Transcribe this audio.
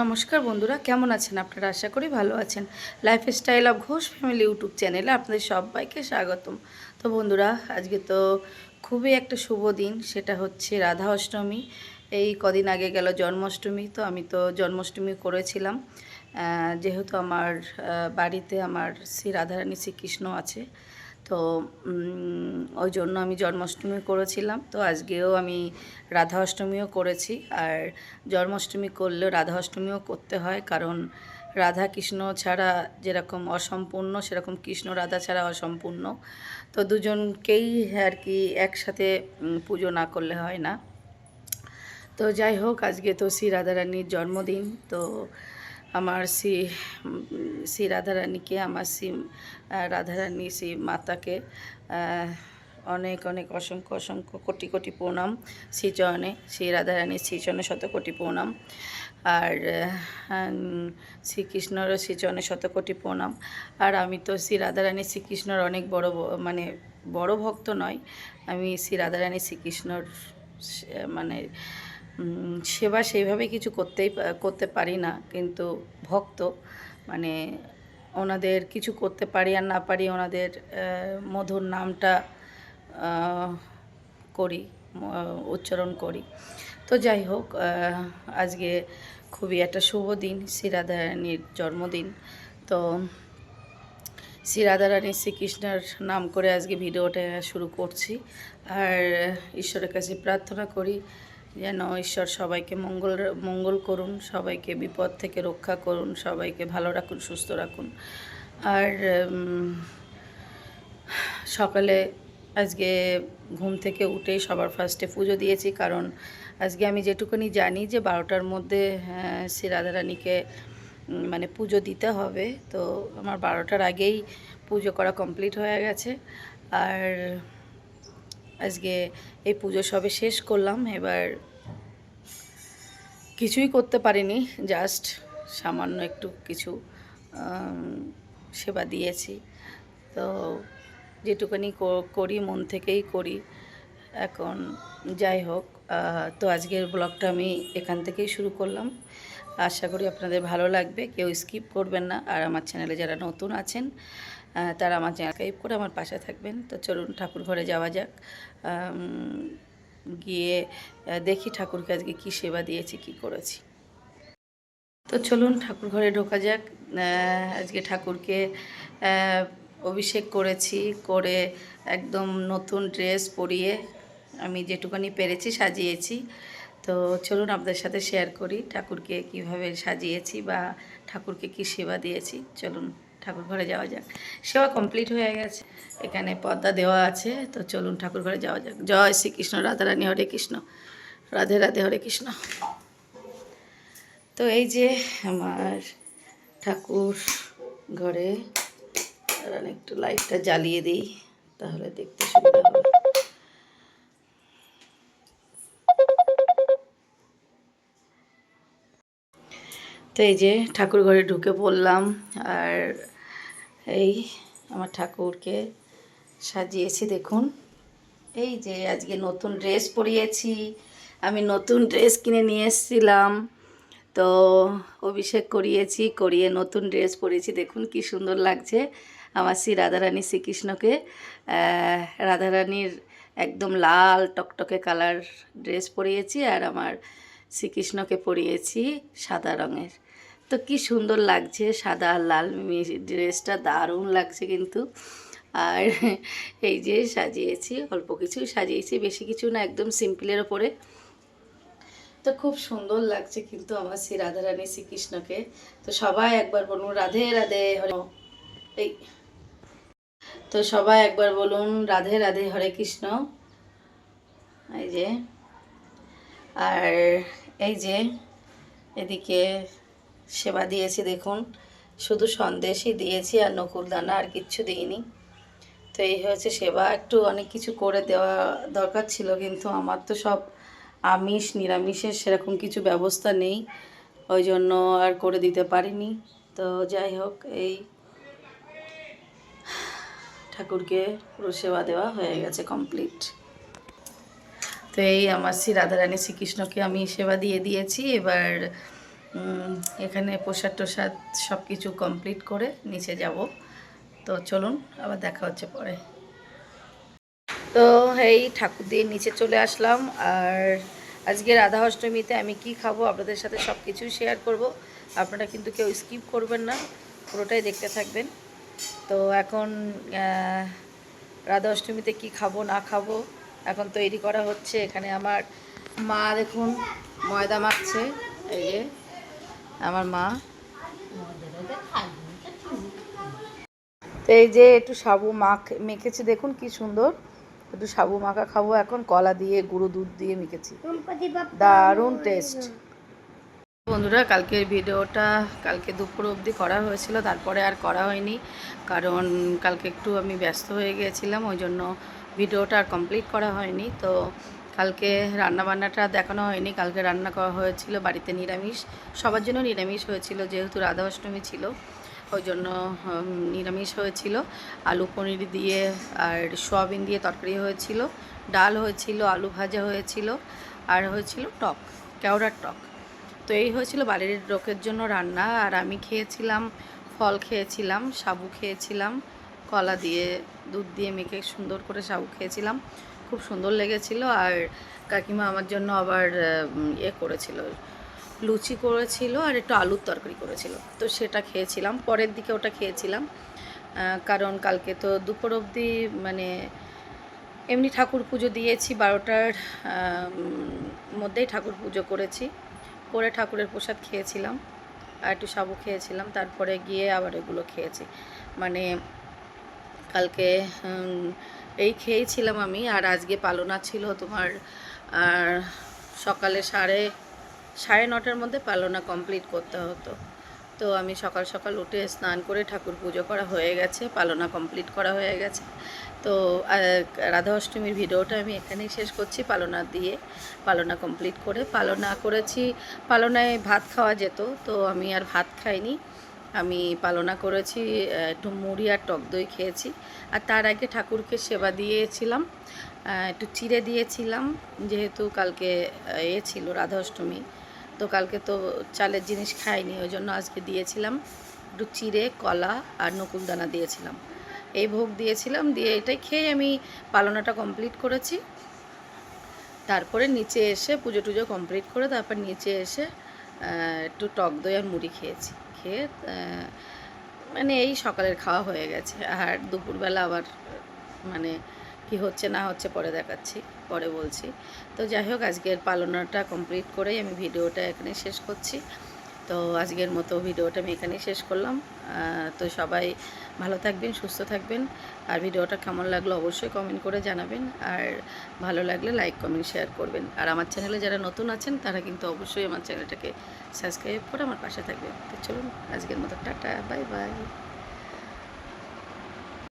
নমস্কার বন্ধুরা, কেমন আছেন আপনারা? আশা করি ভালো আছেন। Life style of Ghosh family YouTube চ্যানেলে আপনাদের সবাইকে স্বাগতম। তো বন্ধুরা, আজকে তো খুবই একটা শুভ দিন, সেটা হচ্ছে রাধা অষ্টমী। এই কদিন আগে গেল জন্মাষ্টমী, তো আমি তো জন্মাষ্টমী করেছিলাম। যেহেতু আমার বাড়িতে আমার শ্রী রাধারানী শ্রীকৃষ্ণ আছে তো ওই জন্য আমি জন্মাষ্টমী করেছিলাম। তো আজকেও আমি রাধা অষ্টমীও করেছি। আর জন্মাষ্টমী করলেও রাধা অষ্টমীও করতে হয়। কারণ রাধা কৃষ্ণ ছাড়া যেরকম অসম্পূর্ণ, সেরকম কৃষ্ণ রাধা ছাড়া অসম্পূর্ণ। তো দুজনকেই আর কি একসাথে পুজো না করলে হয় না। তো যাই হোক, আজকে তো শ্রী রাধারানীর জন্মদিন। তো আমার শ্রী শ্রী রাধারানীকে, আমার শ্রী রাধারানী শ্রী মাতাকে অনেক অনেক অসংখ্য অসংখ্য কোটি কোটি প্রণাম শ্রীচরণে শ্রী রাধারানীর শ্রীচরণে শত কোটি প্রণাম। আর শ্রীকৃষ্ণরও শ্রীচরণে শত কোটি প্রণাম। আর আমি তো শ্রী রাধারানী শ্রীকৃষ্ণর অনেক বড় মানে বড় ভক্ত নয়। আমি শ্রী রাধারানী শ্রীকৃষ্ণর মানে সেবা সেইভাবে কিছু করতেই করতে পারি না, কিন্তু ভক্ত মানে ওনাদের কিছু করতে পারি আর না পারি ওনাদের মধুর নামটা করি উচ্চারণ করি। তো যাই হোক আজকে খুবই একটা শুভ দিন, শ্রী রাধারানীর জন্মদিন। তো শ্রী রাধারানী শ্রীকৃষ্ণের নাম করে আজকে ভিডিওটা শুরু করছি। আর ঈশ্বরের কাছে প্রার্থনা করি যেন ঈশ্বর সবাইকে মঙ্গল মঙ্গল করুন সবাইকে বিপদ থেকে রক্ষা করুন সবাইকে ভালো রাখুন সুস্থ রাখুন। আর সকালে আজকে ঘুম থেকে উঠেই সবার ফার্স্টে পুজো দিয়েছি কারণ আজকে আমি যেটুকুনি জানি যে বারোটার মধ্যে আহ, শ্রী রাধারানীকে মানে পুজো দিতে হবে। তো আমার বারোটার আগেই পুজো করা কমপ্লিট হয়ে গেছে। আর আজকে এই পুজো সবে শেষ করলাম, এবার কিছুই করতে পারিনি জাস্ট সামান্য একটু কিছু সেবা দিয়েছি। তো যেটুকুনি করি, মন থেকেই করি। এখন যাই হোক তো আজকের ব্লগটা আমি এখান থেকেই শুরু করলাম। আশা করি আপনাদের ভালো লাগবে, কেউ স্কিপ করবেন না। আর আমার চ্যানেলে যারা নতুন আছেন তারা আমার চ্যানেল করে আমার পাশে থাকবেন। তো চলুন ঠাকুর ঘরে যাওয়া যাক। গিয়ে দেখি ঠাকুরকে আজকে কী সেবা দিয়েছি, কি করেছি। তো চলুন ঠাকুর ঘরে ঢোকা যাক। আজকে ঠাকুরকে অভিষেক করেছি, করে একদম নতুন ড্রেস পরিয়ে আমি যেটুকানি পেরেছি সাজিয়েছি। তো চলুন আপনাদের সাথে শেয়ার করি ঠাকুরকে কীভাবে সাজিয়েছি বা ঠাকুরকে কি সেবা দিয়েছি। চলুন। ঠাকুর ঘরে যাওয়া যাক। সেবা কমপ্লিট হয়ে গেছে। এখানে পদ্মা দেওয়া আছে। তো চলুন ঠাকুর ঘরে যাওয়া যাক। জয় শ্রীকৃষ্ণ। রাধারানী হরে কৃষ্ণ। রাধে রাধে হরে কৃষ্ণ। তো এই যে আমার ঠাকুর ঘরে একটু লাইটটা জ্বালিয়ে দিই, তাহলে দেখতে সুবিধা হবে। তো এই যে ঠাকুর ঘরে ঢুকে পড়লাম আর এই আমার ঠাকুরকে সাজিয়েছি দেখুন। এই যে আজকে নতুন ড্রেস পরিয়েছি, আমি নতুন ড্রেস কিনে নিয়ে এসেছিলাম। তো অভিষেক করিয়েছি, করিয়ে নতুন ড্রেস পরিয়েছি। দেখুন কি সুন্দর লাগছে আমার শ্রী রাধারানী শ্রীকৃষ্ণকে। রাধারানীর একদম লাল টকটকে কালার ড্রেস পরিয়েছি আর আমার শ্রীকৃষ্ণকে পরিয়েছি সাদা রঙের। তো কি সুন্দর লাগছে, সাদা আর লাল ড্রেসটা দারুণ লাগছে কিন্তু। আর এই যে সাজিয়েছি, অল্প কিছুই সাজিয়েছি, বেশি কিছু না, একদম সিম্পলের ওপরে। তো খুব সুন্দর লাগছে কিন্তু আমার শ্রী রাধারানী শ্রীকৃষ্ণকে। তো সবাই একবার বলুন, রাধে রাধে, হরে। এই, তো সবাই একবার বলুন, রাধে রাধে, হরে কৃষ্ণ। এই যে, আর এই যে, এদিকে সেবা দিয়েছি, দেখুন। শুধু সন্দেশই দিয়েছি আর নকুলদানা আর কিচ্ছু দিইনি। তো এই হয়েছে সেবা। একটু অনেক কিছু করে দেওয়া দরকার ছিল, কিন্তু আমার তো সব আমিষ, নিরামিষের সেরকম কিছু ব্যবস্থা নেই। ওই জন্য আর করে দিতে পারিনি। তো যাই হোক, এই ঠাকুরকে পুরো সেবা দেওয়া হয়ে গেছে কমপ্লিট। তো এই আমার শ্রী রাধারানী শ্রীকৃষ্ণকে আমি সেবা দিয়ে দিয়েছি। এবার এখানে প্রসাদ টোসাদ সব কিছু কমপ্লিট করে নিচে যাব। তো চলুন, আবার দেখা হচ্ছে পরে। তো এই ঠাকুর দিয়ে নিচে চলে আসলাম। আর আজকে রাধা অষ্টমীতে আমি কি খাব, আপনাদের সাথে সব কিছুই শেয়ার করব। আপনারা কিন্তু কেউ স্কিপ করবেন না, পুরোটাই দেখতে থাকবেন। তো এখন রাধা অষ্টমীতে কি খাব, না খাব, এখন তৈরি করা হচ্ছে এখানে আমার মা দেখুন, ময়দা মাখছে, এই আমার মা। তো এই যে একটু সাবু মাখ মেখেছি, দেখুন কি সুন্দর। একটু সাবু মাখা খাব এখন, কলা দিয়ে, গুঁড়ো দুধ দিয়ে মেখেছি। দারুণ টেস্ট বন্ধুরা কালকের ভিডিওটা কালকে দুপুর অবধি করা হয়েছিল, তারপরে আর করা হয়নি। কারণ কালকে একটু আমি ব্যস্ত হয়ে গিয়েছিলাম, ওই জন্য ভিডিওটা আর কমপ্লিট করা হয়নি। তো কালকে রান্না বান্নাটা দেখানো হয়নি। কালকে রান্না করা হয়েছিল বাড়িতে নিরামিষ। সবার জন্য নিরামিষ হয়েছিল, যেহেতু রাধা অষ্টমী ছিল, ওই জন্য নিরামিষ হয়েছিল। আলু পনির দিয়ে আর সোয়াবিন দিয়ে তরকারি হয়েছিল, ডাল হয়েছিল, আলু ভাজা হয়েছিল, আর হয়েছিল টক, কেওড়ার টক। তো এই হয়েছিল বাড়ির লোকের জন্য রান্না। আর আমি খেয়েছিলাম, ফল খেয়েছিলাম, সাবু খেয়েছিলাম, কলা দিয়ে, দুধ দিয়ে মেখে সুন্দর করে সাবু খেয়েছিলাম। খুব সুন্দর লেগেছিল আর কাকিমা আমার জন্য আবার ইয়ে করেছিল, লুচি করেছিল আর একটু আলুর তরকারি করেছিল। তো সেটা খেয়েছিলাম, পরের দিকে ওটা খেয়েছিলাম। কারণ কালকে তো দুপুর অবধি মানে এমনি ঠাকুর পুজো দিয়েছি, বারোটার মধ্যেই ঠাকুর পুজো করেছি। করে ঠাকুরের প্রসাদ খেয়েছিলাম, আর একটু সাবু খেয়েছিলাম, তারপরে গিয়ে আবার এগুলো খেয়েছি। মানে কালকে এই খেয়েছিলাম আমি, আর আজকে পালনা ছিল তোমার সকালে সাড়ে সাড়ে নটার মধ্যে পালনা কমপ্লিট করতে হতো। তো আমি সকাল সকাল উঠে স্নান করে ঠাকুর পুজো করা হয়ে গেছে, পালনা কমপ্লিট করা হয়ে গেছে। তো রাধা অষ্টমীর ভিডিওটা আমি এখানেই শেষ করছি, পালনা দিয়ে পালনা কমপ্লিট করে, পালনা করেছি, পালনায় ভাত খাওয়া যেত, তো আমি আর ভাত খাইনি। আমি পালনা করেছি, একটু মুড়ি আর টক দই খেয়েছি। আর তার আগে ঠাকুরকে সেবা দিয়েছিলাম একটু চিড়ে দিয়েছিলাম, যেহেতু কালকে এ ছিল রাধা অষ্টমী তো কালকে তো চালের জিনিস খাইনি, ওই জন্য আজকে দিয়েছিলাম। একটু চিড়ে, কলা আর নকুলদানা দিয়েছিলাম। এই ভোগ দিয়েছিলাম, দিয়ে এটাই খেয়ে আমি পালনাটা কমপ্লিট করেছি। তারপরে নিচে এসে পুজো টুজো কমপ্লিট করে তারপর নিচে এসে একটু টক দই আর মুড়ি খেয়েছি। খেয়ে মানে এই সকালের খাওয়া হয়ে গেছে। আর দুপুরবেলা আবার মানে কি হচ্ছে না হচ্ছে পরে দেখাচ্ছি, পরে বলছি। তো যাই হোক, আজকের পালনাটা কমপ্লিট করেই আমি ভিডিওটা এখানে শেষ করছি। তো আজকের মতো ভিডিওটা আমি এখানেই শেষ করলাম। তো সবাই ভালো থাকবেন, সুস্থ থাকবেন। আর ভিডিওটা কেমন লাগল অবশ্যই কমেন্ট করে জানাবেন। আর ভালো লাগলে লাইক কমেন্ট শেয়ার করবেন। আর আমার চ্যানেলে যারা নতুন আছেন, তারা কিন্তু অবশ্যই আমার চ্যানেলটাকে সাবস্ক্রাইব করে আমার পাশে থাকবেন। তো চলুন, আজকের মতো টাটা বাই বাই